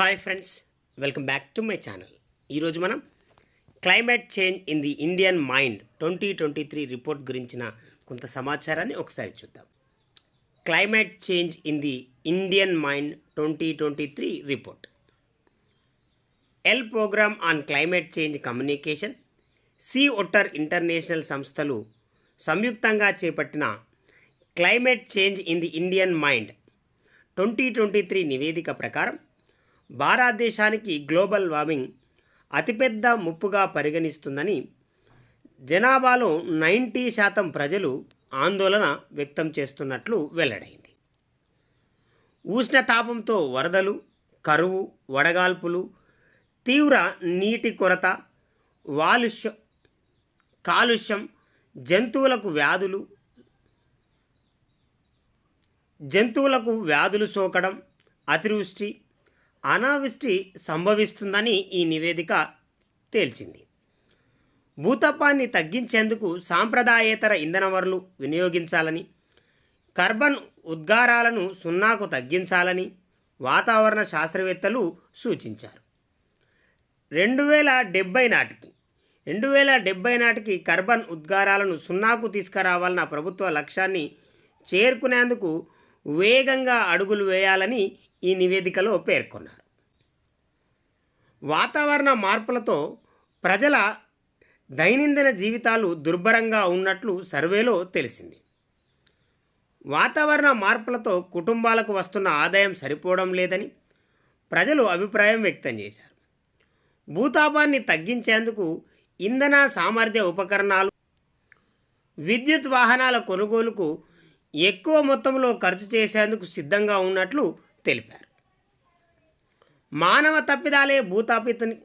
Hi friends welcome back to my channel. ఈరోజు మనం climate change in the Indian mind twenty twenty three report గురించిన కొంత సమాచారాన్ని ఒకసారి చూద్దాం. Climate change in the Indian mind twenty twenty three report. Yale program on climate change communication C Voter international సంస్థలు సంయుక్తంగా చేపట్టిన climate change in the Indian mind twenty twenty three నివేదిక ప్రకారం భారతదేశానికి గ్లోబల్ వార్మింగ్ అతిపెద్ద ముప్పుగా పరిగణిస్తుందని జనాభాలో నైంటీ శాతం ప్రజలు ఆందోళన వ్యక్తం చేస్తున్నట్లు వెల్లడైంది. ఉష్ణతాపంతో వరదలు కరువు వడగాల్పులు తీవ్ర నీటి కొరత వాలుష్య కాలుష్యం జంతువులకు వ్యాధులు జంతువులకు వ్యాధులు సోకడం అతివృష్టి అనావృష్టి సంభవిస్తుందని ఈ నివేదిక తేల్చింది. భూతపాన్ని తగ్గించేందుకు సాంప్రదాయేతర ఇంధన వనరులు వినియోగించాలని కార్బన్ ఉద్గారాలను సున్నాకు తగ్గించాలని వాతావరణ శాస్త్రవేత్తలు సూచించారు. రెండు వేల డెబ్బై నాటికి రెండు వేల డెబ్బై నాటికి కార్బన్ ఉద్గారాలను సున్నాకు తీసుకురావాలన్న ప్రభుత్వ లక్ష్యాన్ని చేరుకునేందుకు వేగంగా అడుగులు వేయాలని ఈ నివేదికలో పేర్కొన్నారు. వాతావరణ మార్పులతో ప్రజల దైనందిన జీవితాలు దుర్భరంగా ఉన్నట్లు సర్వేలో తెలిసింది. వాతావరణ మార్పులతో కుటుంబాలకు వస్తున్న ఆదాయం సరిపోవడం లేదని ప్రజలు అభిప్రాయం వ్యక్తం చేశారు. భూతాపాన్ని తగ్గించేందుకు ఇంధన సామర్థ్య ఉపకరణాలు విద్యుత్ వాహనాల కొనుగోలుకు ఎక్కువ మొత్తంలో ఖర్చు చేసేందుకు సిద్ధంగా ఉన్నట్లు తెలిపారు. మానవ తప్పిదాలే భూతాపితని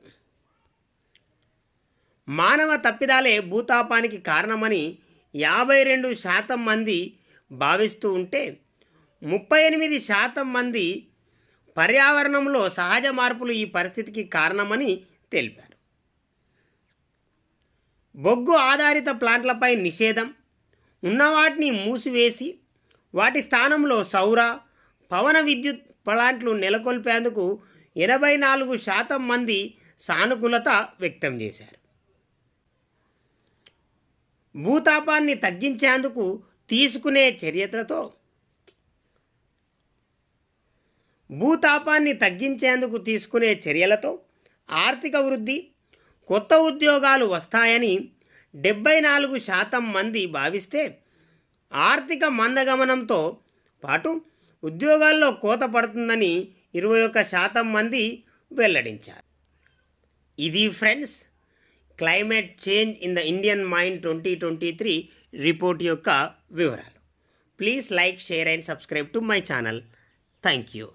మానవ తప్పిదాలే భూతాపానికి కారణమని యాభై రెండు శాతం మంది భావిస్తూ ఉంటే ముప్పై ఎనిమిది శాతం మంది పర్యావరణంలో సహజ మార్పులు ఈ పరిస్థితికి కారణమని తెలిపారు. బొగ్గు ఆధారిత ప్లాంట్లపై నిషేధం ఉన్నవాటిని మూసివేసి వాటి స్థానంలో సౌర పవన విద్యుత్ ప్లాంట్లు నెలకొల్పేందుకు ఎనభై నాలుగు శాతం మంది సానుకూలత వ్యక్తం చేశారు. భూతాపాన్ని తగ్గించేందుకు తీసుకునే చర్యలతో భూతాపాన్ని తగ్గించేందుకు తీసుకునే చర్యలతో ఆర్థిక వృద్ధి కొత్త ఉద్యోగాలు వస్తాయని డెబ్బై నాలుగు శాతం మంది భావిస్తే ఆర్థిక మందగమనంతో పాటు ఉద్యోగాల్లో కోత పడుతుందని ఇరవై ఒక్క శాతం మంది వెల్లడించారు. ఇది friends climate change in the Indian mind twenty twenty three report యొక్క వివరాలు. Please like share and subscribe to my channel. Thank you.